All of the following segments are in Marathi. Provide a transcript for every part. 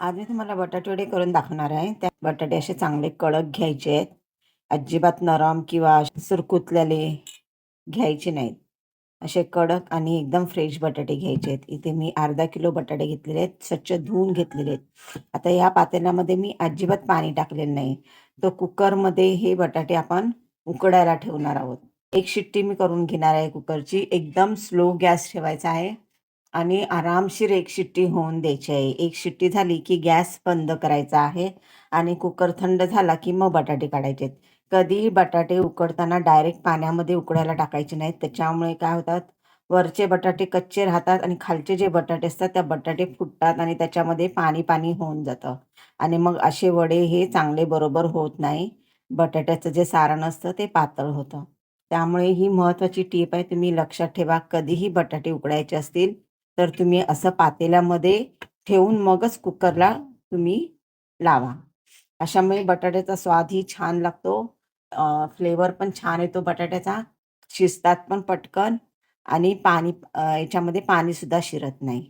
आज मी तुम्हाला बटाटे वडे करून दाखवणार आहे. त्या बटाटे असे चांगले कडक घ्यायचे आहेत. अजिबात नरम किंवा सुरकुतलेले घ्यायचे नाहीत. असे कडक आणि एकदम फ्रेश बटाटे घ्यायचे आहेत. इथे मी अर्धा किलो बटाटे घेतलेले आहेत. स्वच्छ धुवून घेतलेले आहेत. आता या पातेल्यामध्ये मी अजिबात पाणी टाकलेलं नाही. तर कुकरमध्ये हे बटाटे आपण उकडायला ठेवणार आहोत. एक शिट्टी मी करून घेणार आहे कुकरची. एकदम स्लो गॅस ठेवायचा आहे. आणि आरामशीर एक शिट्टी होऊन द्यायची आहे. एक शिट्टी झाली की गॅस बंद करायचा आहे आणि कुकर थंड झाला की मग बटाटे काढायचे आहेत. कधी बटाटे उकडताना डायरेक्ट पाण्यामध्ये उकडायला टाकायचे नाहीत. त्याच्यामुळे काय होतात? वरचे बटाटे कच्चे राहतात आणि खालचे जे बटाटे असतात त्या बटाटे फुटतात आणि त्याच्यामध्ये पाणी पाणी होऊन जातं. आणि मग असे वडे हे चांगले बरोबर होत नाही. बटाट्याचं जे सारण असतं ते पातळ होतं. त्यामुळे ही महत्त्वाची टीप आहे. तुम्ही लक्षात ठेवा. कधीही बटाटे उकडायचे असतील तर तुम्ही असं पातेल्यामध्ये ठेवून मगच कुकरला तुम्ही लावा. अशामुळे बटाट्याचा स्वादही छान लागतो. फ्लेवर पण छान येतो बटाट्याचा. शिजतात पण पटकन आणि पाणी याच्यामध्ये पाणीसुद्धा शिरत नाही.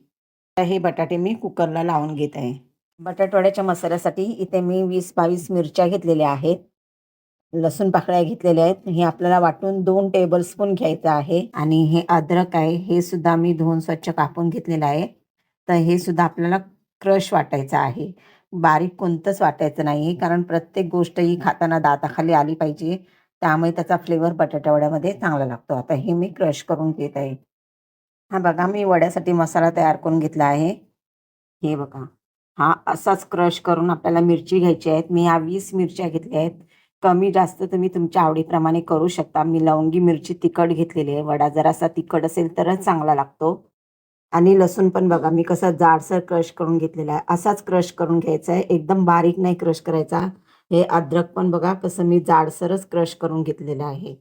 तर हे बटाटे मी कुकरला लावून घेत आहे. बटाटवड्याच्या मसाल्यासाठी इथे मी वीस बावीस मिरच्या घेतलेल्या आहेत. लसूण पाकळ्या घेतलेल्या आहेत. हे आपल्याला वाटून दोन टेबलस्पून घ्यायचं आहे. आणि हे अद्रक आहे. हे सुद्धा मी धुवून स्वच्छ कापून घेतलेलं आहे. तर हे सुद्धा आपल्याला क्रश वाटायचं आहे. बारीक कोणतंच वाटायचं नाही कारण प्रत्येक गोष्ट ही खाताना दाताखाली आली पाहिजे. त्यामुळे त्याचा फ्लेवर बटाटावड्यामध्ये चांगला लागतो. आता हे मी क्रश करून घेत आहे. हा बघा मी वड्यासाठी मसाला तयार करून घेतला आहे. हे बघा हा असाच क्रश करून आपल्याला मिरची घ्यायची आहेत. मी ह्या वीस मिरच्या घेतल्या आहेत. कमी जास्त तुम्ही तुमच्या आवडीप्रमाणे करू शकता. मी लवंगी मिरची तिखट घेतलेली आहे. वडा जरासा तिखट असेल तरच चांगला लागतो. आणि लसूण पण बघा मी कसा जाडसर क्रश करून घेतलेला आहे. असाच क्रश करून घ्यायचा आहे. एकदम बारीक नाही क्रश करायचा. हे अद्रक पण बघा कसं मी जाडसरच क्रश करून घेतलेलं आहे.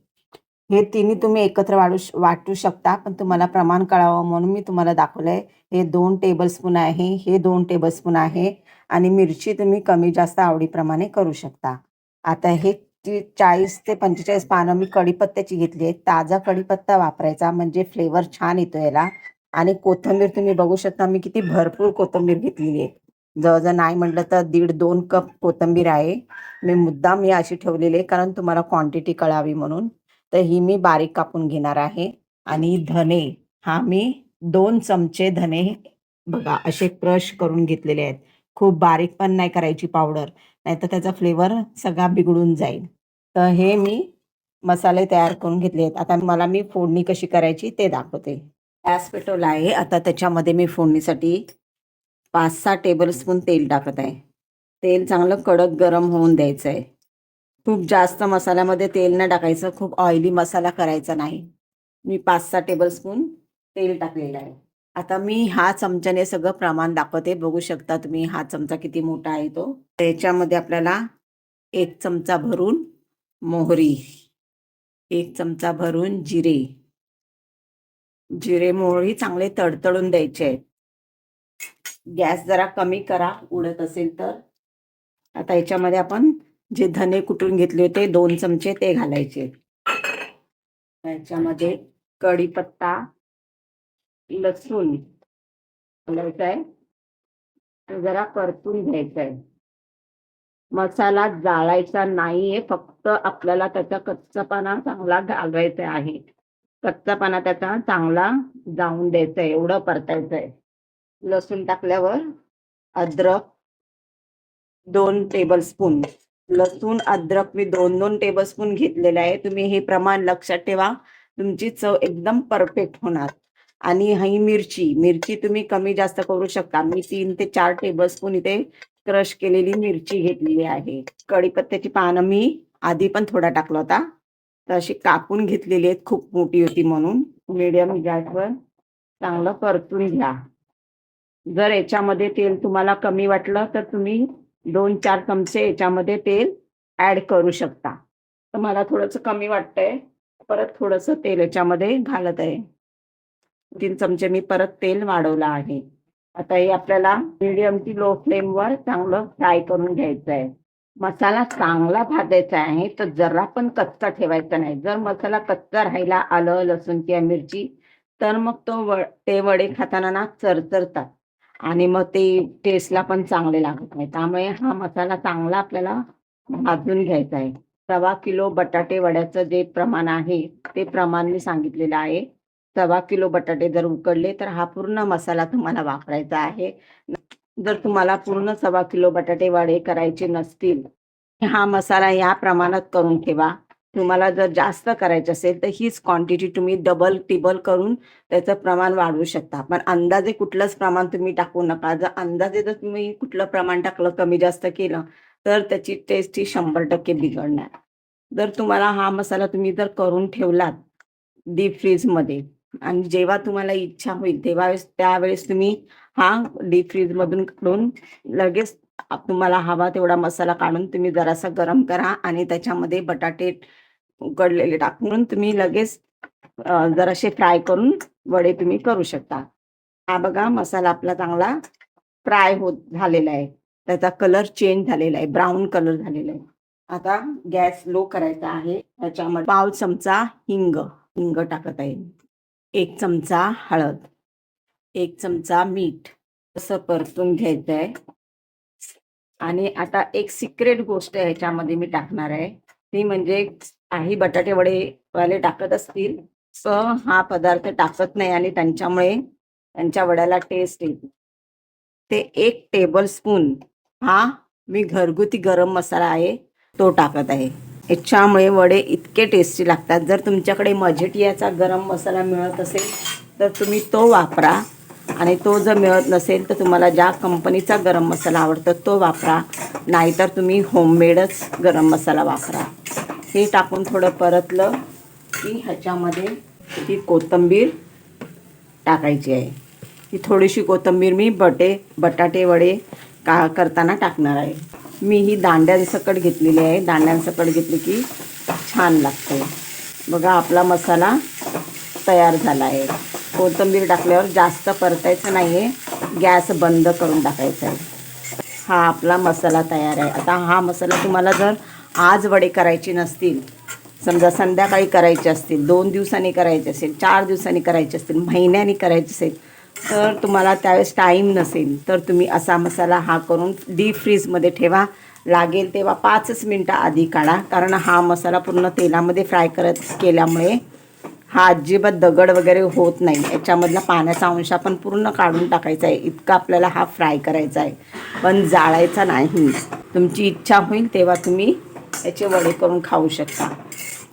हे तिन्ही तुम्ही एकत्र वाढू श- वाटू शकता. पण तुम्हाला प्रमाण कळावं म्हणून मी तुम्हाला दाखवलं आहे हे दोन टेबलस्पून आहे. हे दोन टेबलस्पून आहे. आणि मिरची तुम्ही कमी जास्त आवडीप्रमाणे करू शकता. आता हे ती चाळीस ते पंचेचाळीस पानं मी कढीपत्त्याची घेतली आहे ताजा कढीपत्ता वापरायचा म्हणजे फ्लेवर छान येतो याला. आणि कोथिंबीर तुम्ही बघू शकता मी किती भरपूर कोथिंबीर घेतलेली आहे. जवळजवळ नाही म्हटलं तर दीड दोन कप कोथिंबीर आहे. मी मुद्दाम मी अशी ठेवलेली आहे कारण तुम्हाला क्वांटिटी कळावी म्हणून. तर ही मी बारीक कापून घेणार आहे. आणि धने हा मी दोन चमचे धने बघा असे क्रश करून घेतलेले आहेत. खूप बारीक पण नाही करायची पावडर. नाहीतर त्याचा फ्लेवर सगळा बिघडून जाईल. तर हे मी मसाले तयार करून घेतले आहेत. आता मला मी फोडणी कशी करायची ते दाखवते. गॅस पेटवला आहे. आता त्याच्यामध्ये मी फोडणीसाठी पाच सहा टेबलस्पून तेल टाकत आहे. तेल चांगलं कडक गरम होऊन द्यायचं आहे खूप जास्त मसाल्यामध्ये तेल नाही टाकायचं. खूप ऑइली मसाला करायचा नाही. मी पाच सहा टेबलस्पून तेल टाकलेलं आहे. आता मी हा चमच्याने सगळं प्रमाण दाखवते. बघू शकता तुम्ही हा चमचा किती मोठा आहे तो. त्याच्यामध्ये आपल्याला एक चमचा भरून मोहरी एक चमचा भरून जिरे. जिरे मोहरी चांगले तडतडून द्यायचे आहेत. गॅस जरा कमी करा उडत असेल तर. आता याच्यामध्ये आपण जे धने कुटून घेतले होते दोन चमचे ते घालायचे. याच्यामध्ये कढीपत्ता लसूण घालायचा आहे. तो जरा परतून घ्यायचा आहे. मसाला जाळायचा नाहीये फक्त आपल्याला त्याचा कच्चापणा चांगला घालवायचा आहे. कच्चापणा त्याचा चांगला जाऊन द्यायचा आहे एवढं परतायचं आहे. लसूण टाकल्यावर अद्रक दोन टेबलस्पून लसूण अद्रक मी दोन दोन टेबलस्पून घेतलेलं आहे. तुम्ही हे प्रमाण लक्षात ठेवा. तुमची चव एकदम परफेक्ट होणार. आणि ही मिरची मिरची तुम्ही कमी जास्त करू शकता. मी तीन ते चार टेबलस्पून इथे क्रश केलेली मिरची घेतलेली आहे. कढीपत्त्याची पानं मी आधी पण थोडा टाकला होता. तर अशी कापून घेतलेली आहेत. खूप मोठी होती म्हणून. मीडियम गॅसवर चांगलं परतून घ्या. जर याच्यामध्ये तेल तुम्हाला कमी वाटलं तर तुम्ही दोन चार चमचे याच्यामध्ये तेल ऍड करू शकता. तर मला थोडंसं कमी वाटतंय. परत थोडंसं तेल याच्यामध्ये घालत आहे. तीन चमचे मी परत तेल वाढवलं आहे. आता हे आपल्याला मीडियम टी लो फ्लेमवर चांगलं फ्राय करून घ्यायचं आहे. मसाला चांगला भाजायचा आहे तर जरा पण कच्चा ठेवायचा नाही. जर मसाला कच्चा राहिला आलं लसूण किंवा मिरची तर मग तो व ते वडे खाताना ना चरचरतात. आणि मग ते टेस्टला पण चांगले लागत नाही. त्यामुळे हा मसाला चांगला आपल्याला भाजून घ्यायचा आहे. सव्वा किलो बटाटे वड्याचं जे प्रमाण आहे ते प्रमाण मी सांगितलेलं आहे. सव्वा किलो बटाटे जर उकडले तर हा पूर्ण मसाला तुम्हाला वापरायचा आहे. जर तुम्हाला पूर्ण सव्वा किलो बटाटे वडे करायचे नसतील हा मसाला या प्रमाणात करून ठेवा. तुम्हाला जर जास्त करायचं असेल तर हीच क्वांटिटी तुम्ही डबल टिबल करून त्याचं प्रमाण वाढवू शकता. पण अंदाजे कुठलंच प्रमाण तुम्ही टाकू नका. जर अंदाजे जर तुम्ही कुठलं प्रमाण टाकलं कमी जास्त केलं तर त्याची टेस्ट ही शंभर टक्के बिघडणार. जर तुम्हाला हा मसाला तुम्ही जर करून ठेवलात डीप फ्रीजमध्ये आणि जेव्हा तुम्हाला इच्छा होईल तेव्हा त्यावेळेस तुम्ही हा डीप फ्रीजमधून काढून लगेच तुम्हाला हवा तेवढा मसाला काढून तुम्ही जरासा गरम करा आणि त्याच्यामध्ये बटाटे उकडलेले टाकून तुम्ही लगेच जरासे फ्राय करून वडे तुम्ही करू शकता. हा बघा मसाला आपला चांगला फ्राय होत झालेला आहे. त्याचा कलर चेंज झालेला आहे. ब्राऊन कलर झालेला आहे. आता गॅस लो करायचा आहे. त्याच्यामध्ये पाव चमचा हिंग हिंग टाकत आहे. एक चमचा हळद एक चमचा मीठ असं परतून घ्यायचं आहे आणि आता एक सिक्रेट गोष्ट ह्याच्यामध्ये मी टाकणार आहे. ती म्हणजे काही बटाटे वडे वाले टाकत असतील तर हा पदार्थ टाकत नाही आणि त्यांच्यामुळे त्यांच्या वड्याला टेस्ट येते ते एक टेबल स्पून हा मी घरगुती गरम मसाला आहे तो टाकत आहे. याच्यामुळे वडे इतके टेस्टी लागतात. जर तुमच्याकडे मजेटियाचा गरम मसाला मिळत असेल तर तुम्ही तो वापरा. आणि तो जर मिळत नसेल तर तुम्हाला ज्या कंपनीचा गरम मसाला आवडतो तो वापरा. नाहीतर तुम्ही होममेडच गरम मसाला वापरा. हे टाकून थोडं परतलं की ह्याच्यामध्ये ही कोथिंबीर टाकायची आहे. ही थोडीशी कोथिंबीर मी बटे बटाटे वडे का करताना टाकणार आहे. मी ही दांड्यांसकट घेतलेली आहे. दांड्यांसकट घेतली की छान लागते. बघा आपला मसाला तयार झाला आहे. कोथिंबीर टाकल्यावर जास्त परतायचं नाही आहे गॅस बंद करून टाकायचा आहे. हा आपला मसाला तयार आहे. आता हा मसाला तुम्हाला जर आज वडे करायचे नसतील समजा संध्याकाळी करायचे असतील दोन दिवसांनी करायचे असेल चार दिवसांनी करायचे असतील महिन्यानी करायचे असेल तर तुम्हाला त्यावेळेस टाईम नसेल तर तुम्ही असा मसाला हा करून डीप फ्रीजमध्ये ठेवा. लागेल तेव्हा पाचच मिनटं आधी काढा कारण हा मसाला पूर्ण तेलामध्ये फ्राय करत केल्यामुळे हा अजिबात दगड वगैरे होत नाही. याच्यामधला पाण्याचा अंश आपण पूर्ण काढून टाकायचा आहे. इतका आपल्याला हा फ्राय करायचा आहे. पण जाळायचा नाही. तुमची इच्छा होईल तेव्हा तुम्ही याचे वडे करून खाऊ शकता.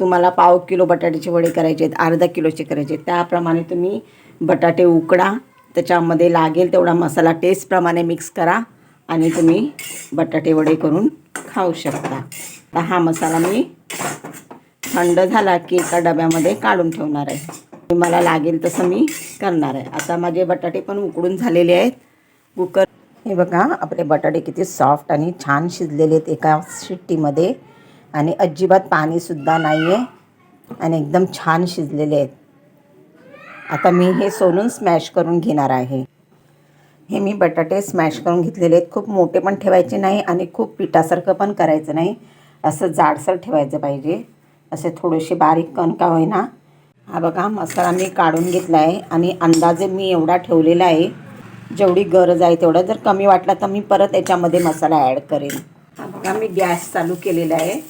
तुम्हाला पाव किलो बटाट्याचे वडे करायचे आहेत अर्धा किलोचे करायचे आहेत. त्याप्रमाणे तुम्ही बटाटे उकडा. त्याच्यामध्ये लागेल तेवढा मसाला टेस्टप्रमाणे मिक्स करा आणि तुम्ही बटाटे वडे करून खाऊ शकता. तर हा मसाला मी थंड झाला की एका डब्यामध्ये काढून ठेवणार आहे. मला लागेल तसं मी करणार आहे. आता माझे बटाटे पण उकडून झालेले आहेत. कुकर हे बघा आपले बटाटे किती सॉफ्ट आणि छान शिजलेले आहेत एका शिट्टीमध्ये. आणि अजिबात पाणीसुद्धा नाही आहे आणि एकदम छान शिजलेले आहेत. आता मी हे सोलून स्मॅश करून घेणार आहे. हे मी बटाटे स्मॅश करून घेतलेले आहेत. खूप मोठे पण ठेवायचे नाही आणि खूप पिठासारखं पण करायचं नाही. असं जाडसर ठेवायचं पाहिजे. असे थोडेसे बारीक कण का होईना. हा बघा मसाला मी काढून घेतला आहे आणि अंदाजे मी एवढा ठेवलेला आहे. जेवढी गरज आहे तेवढं. जर कमी वाटला तर मी परत याच्यामध्ये मसाला ॲड करेन. हा बघा मी गॅस चालू केलेला आहे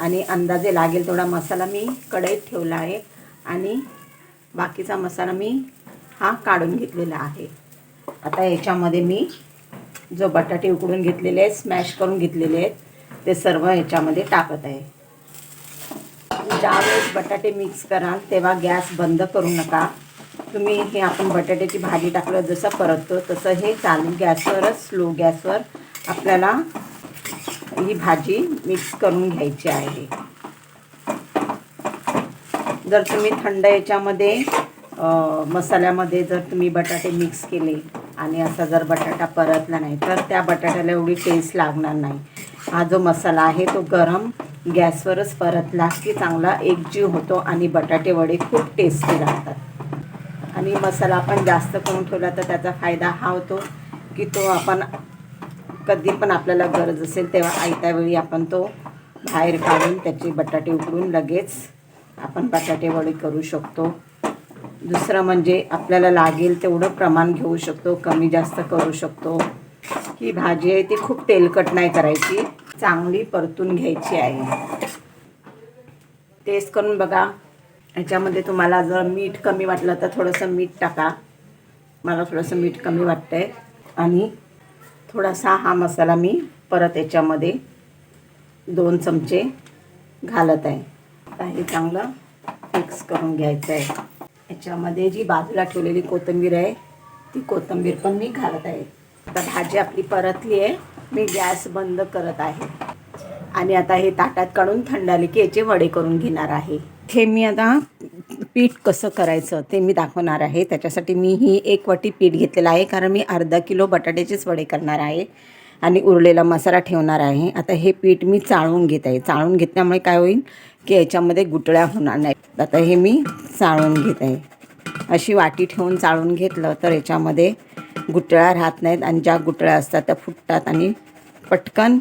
आणि अंदाजे लागेल तेवढा मसाला मी कढईत ठेवला आहे. आणि बाकीचा मसाला मी हा काढून घेतलेला आहे. आता याच्यामध्ये मी जो बटाटे उकडून घेतलेले आहेत स्मॅश करून घेतलेले आहेत ते सर्व ह्याच्यामध्ये टाकत आहे. ज्यावेळेस बटाटे मिक्स कराल तेव्हा गॅस बंद करू नका. तुम्ही हे आपण बटाट्याची भाजी टाकलं जसं परततो तसं हे चालू गॅसवरच स्लो गॅसवर आपल्याला ही भाजी मिक्स करून घ्यायची आहे. जर तुम्ही थंड याच्यामध्ये मसाल्यामध्ये जर तुम्ही बटाटे मिक्स केले आणि असा जर बटाटा परतला नाही तर त्या बटाट्याला एवढी टेस्ट लागणार नाही. हा जो मसाला आहे तो गरम गॅसवरच परतला की चांगला एकजीव होतो आणि बटाटे वडे खूप टेस्टी लागतात. आणि मसाला आपण जास्त करून ठेवला तर त्याचा फायदा हा होतो की तो आपण कधी पण आपल्याला गरज असेल तेव्हा आयत्यावेळी आपण तो बाहेर काढून त्याचे बटाटे उकडून लगेच आपण बटाटेवडी करू शकतो. दुसरं म्हणजे आपल्याला लागेल तेवढं प्रमाण घेऊ शकतो कमी जास्त करू शकतो. ही भाजी आहे ती खूप तेलकट नाही करायची चांगली परतून घ्यायची आहे. टेस्ट करून बघा. याच्यामध्ये तुम्हाला जर मीठ कमी वाटलं तर थोडंसं मीठ टाका. मला थोडंसं मीठ कमी वाटतं आहे आणि थोडासा हा मसाला मी परत याच्यामध्ये दोन चमचे घालत आहे. आता हे चांगलं. मिक्स करून घ्यायचं आहे याच्यामध्ये जी बाजूला ठेवलेली कोथिंबीर आहे ती कोथिंबीर पण मी घालत आहे. आता भाजी आपली परतली आहे. मी गॅस बंद करत आहे. आणि आता हे ताटात काढून थंड आले की याचे वडे करून घेणार आहे. हे मी आता पीठ कसं करायचं ते मी दाखवणार आहे. त्याच्यासाठी मी ही एक वाटी पीठ घेतलेलं आहे कारण मी अर्धा किलो बटाट्याचेच वडे करणार आहे. आणि उरलेला मसाला ठेवणार आहे. आता हे पीठ मी चाळून घेत आहे. चाळून घेतल्यामुळे काय होईल? की याच्यामध्ये गुटळ्या होणार नाहीत. आता हे मी चाळून घेत आहे. अशी वाटी ठेवून चाळून घेतलं तर याच्यामध्ये गुटळ्या राहत नाहीत आणि ज्या गुटळ्या असतात त्या फुटतात आणि पटकन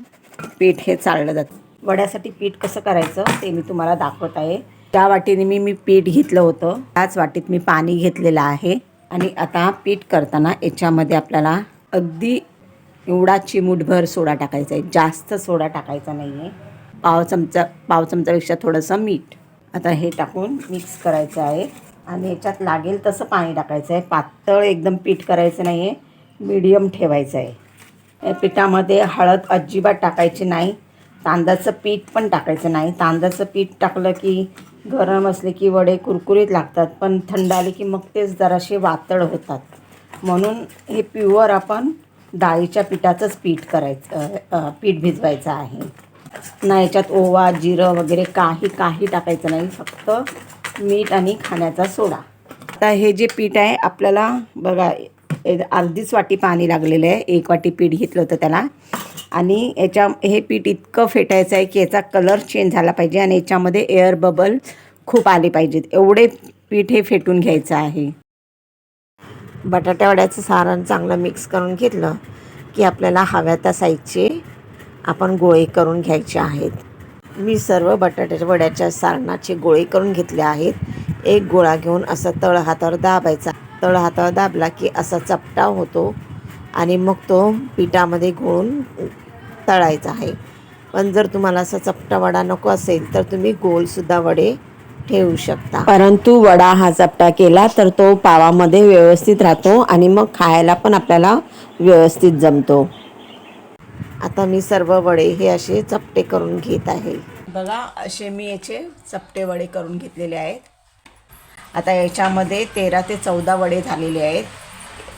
पीठ हे चाळलं जातं. वड्यासाठी पीठ कसं करायचं ते मी तुम्हाला दाखवत आहे. त्या वाटीने मी मी पीठ घेतलं होतं त्याच वाटीत मी पाणी घेतलेलं आहे. आणि आता पीठ करताना याच्यामध्ये आपल्याला अगदी एवढा चिमूटभर सोडा टाकायचा आहे. जास्त सोडा टाकायचा नाही आहे पाव चमचा पाव चमचापेक्षा थोडंसं मीठ. आता हे टाकून मिक्स करायचं आहे. आणि याच्यात लागेल तसं पाणी टाकायचं आहे. पातळ एकदम पीठ करायचं नाही आहे मीडियम ठेवायचं आहे. या पिठामध्ये हळद अजिबात टाकायची नाही. तांदळाचं पीठ पण टाकायचं नाही. तांदळाचं पीठ टाकलं की गरम असले की वडे कुरकुरीत लागतात पण थंड आले की मग तेच जरासे वातळ होतात. म्हणून हे प्युअर आपण डाळीच्या पिठाचंच पीठ करायचं पीठ भिजवायचं आहे. ना याच्यात ओवा जिरं वगैरे काही काही टाकायचं नाही. फक्त मीठ आणि खाण्याचा सोडा. आता हे जे पीठ आहे आपल्याला बघा अर्धीच वाटी पाणी लागलेलं आहे. एक वाटी पीठ घेतलं होतं त्याला. आणि याच्या हे पीठ इतकं फेटायचं आहे की याचा कलर चेंज झाला पाहिजे आणि याच्यामध्ये एअर बबल खूप आले पाहिजेत. एवढे पीठ हे फेटून घ्यायचं आहे. बटाट्यावड्याचं सारण चांगलं मिक्स करून घेतलं की आपल्याला हव्या त्या साईजचे आपण गोळे करून घ्यायचे आहेत. मी सर्व बटाट्याच्या वड्याच्या सारणाचे गोळे करून घेतले आहेत. एक गोळा घेऊन असा तळ हातावर दाबायचा. तळ हातावर दाबला की असा चपटा होतो आणि मग तो पिठामध्ये घोळून तळायचा आहे. पण जर तुम्हाला असा चपटा वडा नको असेल तर तुम्ही गोलसुद्धा वडे ठेवू शकता. परंतु वडा हा चपटा केला तर तो पावामध्ये व्यवस्थित राहतो आणि मग खायला पण आपल्याला व्यवस्थित जमतो. आता मी सर्व वडे हे असे चपटे करून घेत आहे. बघा असे मी याचे चपटे वडे करून घेतलेले आहेत. आता याच्यामध्ये तेरा ते चौदा वडे झालेले आहेत.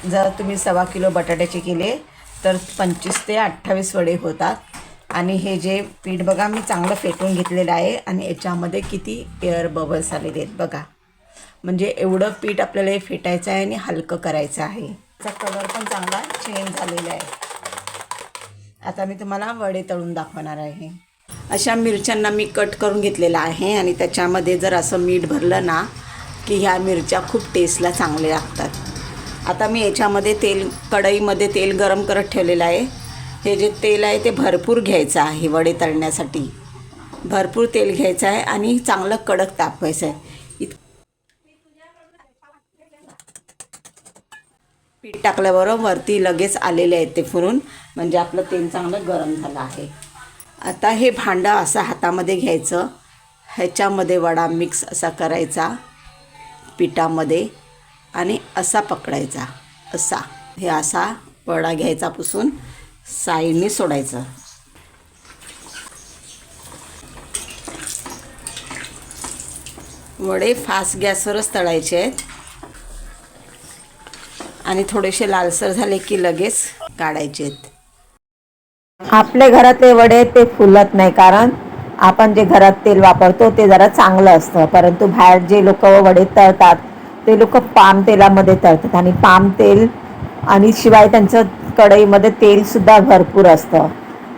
जर तुम्ही सव्वा किलो बटाट्याचे केले तर पंचवीस ते अठ्ठावीस वडे होतात. आणि हे जे पीठ बघा मी चांगलं फेटून घेतलेलं आहे आणि याच्यामध्ये किती एअर बबल्स आलेले आहेत बघा. म्हणजे एवढं पीठ आपल्याला हे फेटायचं आहे आणि हलकं करायचं आहे. त्याचा कलर पण चांगला चेंज झालेला आहे. आता मी तुम्हाला वडे तळून दाखवणार आहे. अशा मिरच्यांना मी कट करून घेतलेला आहे आणि त्याच्यामध्ये जर असं मीठ भरलं ना की ह्या मिरच्या खूप टेस्टला चांगल्या लागतात. आता मी याच्यामध्ये तेल कढईमध्ये तेल गरम करत ठेवलेलं आहे. हे जे तेल आहे ते भरपूर घ्यायचं आहे वडे तळण्यासाठी. भरपूर तेल घ्यायचं आहे आणि चांगलं कडक तापवायचं आहे. पीठ टाकल्याबरोबर वरती लगेच आलेले आहेत ते फुरून. म्हणजे आपलं तेल चांगलं गरम झालं आहे. आता हे भांडं असं हातामध्ये घ्यायचं. ह्याच्यामध्ये वडा मिक्स असा करायचा पिठामध्ये आणि असा पकडायचा. असा. हे असा वडा घ्यायचा पुसून साईडने सोडायचं. वडे फास्ट गॅसवरच तळायचे आहेत. आणि थोडेसे लालसर झाले की लगेच काढायचे आहेत. आपल्या घरातले वडे ते फुलत नाही कारण आपण जे घरात तेल वापरतो ते जरा चांगलं असतं. परंतु बाहेर जे लोक वडे तळतात ते लोक पाम तेलामध्ये तळतात. आणि पाम तेल आणि शिवाय त्यांचं कढईमध्ये तेलसुद्धा भरपूर असतं.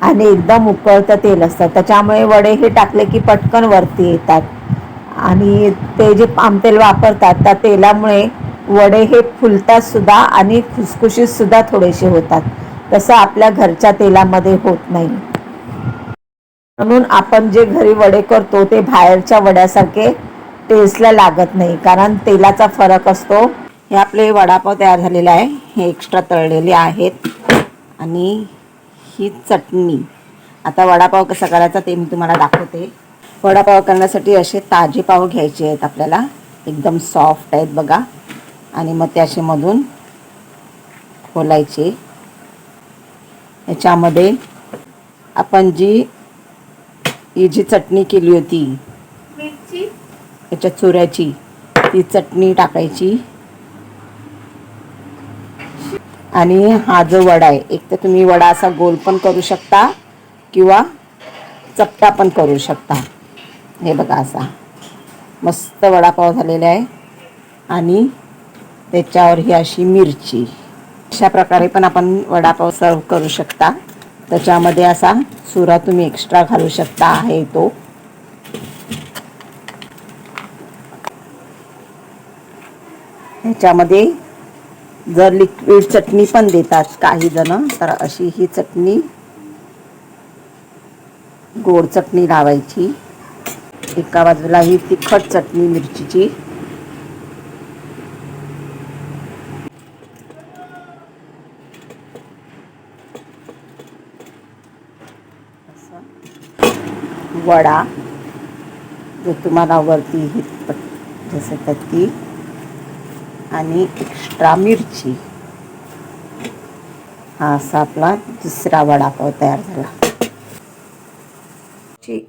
आणि एकदम उकळतं तेल असतं. त्याच्यामुळे वडे हे टाकले की पटकन वरती येतात. आणि ते जे पाम तेल वापरतात त्या तेलामुळे वडे हे फुलतात सुद्धा आणि खुसखुशीत सुद्धा थोडेसे होतात. तसं आपल्या घरच्या तेलामध्ये होत नाही. म्हणून आपण जे घरी वडे करतो ते बाहेरच्या वड्यासारखे टेस्टला लागत नाही. कारण तेलाचा फरक असतो. हे आपले वडापाव तयार झालेले आहे. हे एक्स्ट्रा तळलेले आहेत. आणि ही चटणी. आता वडापाव कसा करायचा ते मी तुम्हाला दाखवते. वडापाव करण्यासाठी असे ताजे पाव घ्यायचे आहेत आपल्याला. एकदम सॉफ्ट आहेत बघा. आणि मग ते असे मधून खोलायचे. याच्यामध्ये आपण जी ही जी चटणी केली होती याच्या चुऱ्याची ती चटणी टाकायची. आणि हा जो वडा आहे एक तर तुम्ही वडा असा गोल पण करू शकता किंवा चपटा पण करू शकता. हे बघा असा. मस्त वडापाव झालेला आहे. आणि त्याच्यावर ही अशी मिरची. अशा प्रकारे पण आपण वडापाव सर्व करू शकता. त्याच्यामध्ये असा सुरा तुम्ही एक्स्ट्रा घालू शकता आहे तो. ह्याच्यामध्ये जर लिक्विड चटणी पण देतात काही जण तर अशी ही चटणी गोड चटणी लावायची. एका बाजूला ही तिखट चटणी मिरचीची. वडा जो तुम्हाला वरती ही जसं ती आणि एक्स्ट्रा मिरची. हा असा आपला दुसरा वडापाव तयार झाला. ची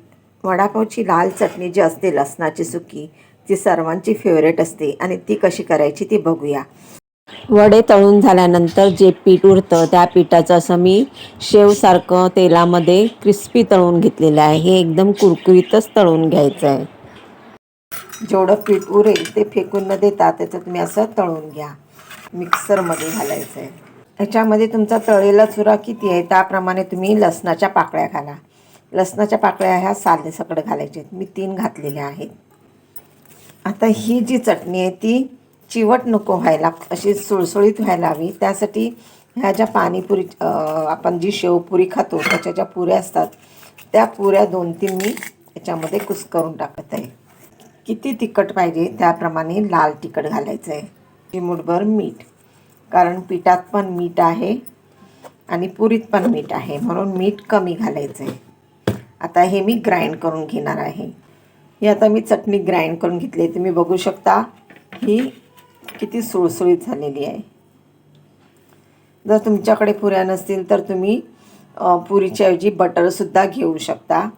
वडापावची लाल चटणी जी असते लसणाची सुकी ती सर्वांची फेवरेट असते आणि ती कशी करायची ती बघूया. वडे तळून झाल्यानंतर जे पीठ उरतं त्या पिठाचं असं मी शेवसारखं तेलामध्ये क्रिस्पी तळून घेतलेलं आहे. हे एकदम कुरकुरीतच तळून घ्यायचं आहे. जेवढं पीठ उरेल ते फेकून न देता त्याचं तुम्ही असं तळून घ्या. मिक्सरमध्ये घालायचं आहे. ह्याच्यामध्ये तुमचा तळेला चुरा किती आहे त्याप्रमाणे तुम्ही लसणाच्या पाकळ्या घाला. लसणाच्या पाकळ्या ह्या साले सकट घालायच्या आहेत. मी तीन घातलेल्या आहेत. आता ही जी चटणी आहे ती चिवट नको व्हायला अशी सुळसुळीत व्हायला हवी. त्यासाठी ह्या ज्या पाणीपुरी आपण जी शेवपुरी खातो त्याच्या ज्या पुऱ्या असतात त्या पुऱ्या दोन तीन मी याच्यामध्ये कुस्करून टाकत आहे. किती तिखट पाहिजे त्याप्रमाणे लाल तिखट घालायचं आहे चिमूटभर मीठ कारण पिठात पण मीठ आहे आणि पुरीत पण मीठ आहे म्हणून मीठ कमी घालायचं आहे आता हे मी ग्राइंड करून घेणार आहे. ही आता मी चटणी ग्राइंड करून घेतली आहे तुम्ही बघू शकता ही किती सुळसुळीत झालेली आहे. जर तुमच्याकडे पुऱ्या नसतील तर तुम्ही पुरीच्याऐवजी बटरसुद्धा घेऊ शकता.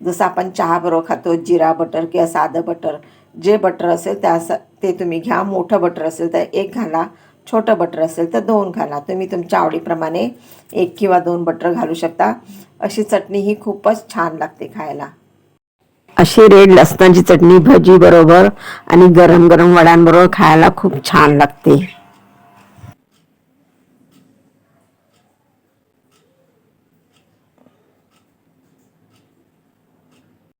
जसं आपण चहा बरोबर खातो जिरा बटर किंवा साधं बटर जे बटर असेल त्या ते तुम्ही घ्या. मोठं बटर असेल तर एक घाला. छोटं बटर असेल तर दोन घाला. तुम्ही तुमच्या आवडीप्रमाणे एक किंवा दोन बटर घालू शकता. अशी चटणी ही खूपच छान लागते खायला. अशी रेड लसणाची चटणी भजी बरोबर आणि गरम गरम वड्यांबरोबर खायला खूप छान लागते.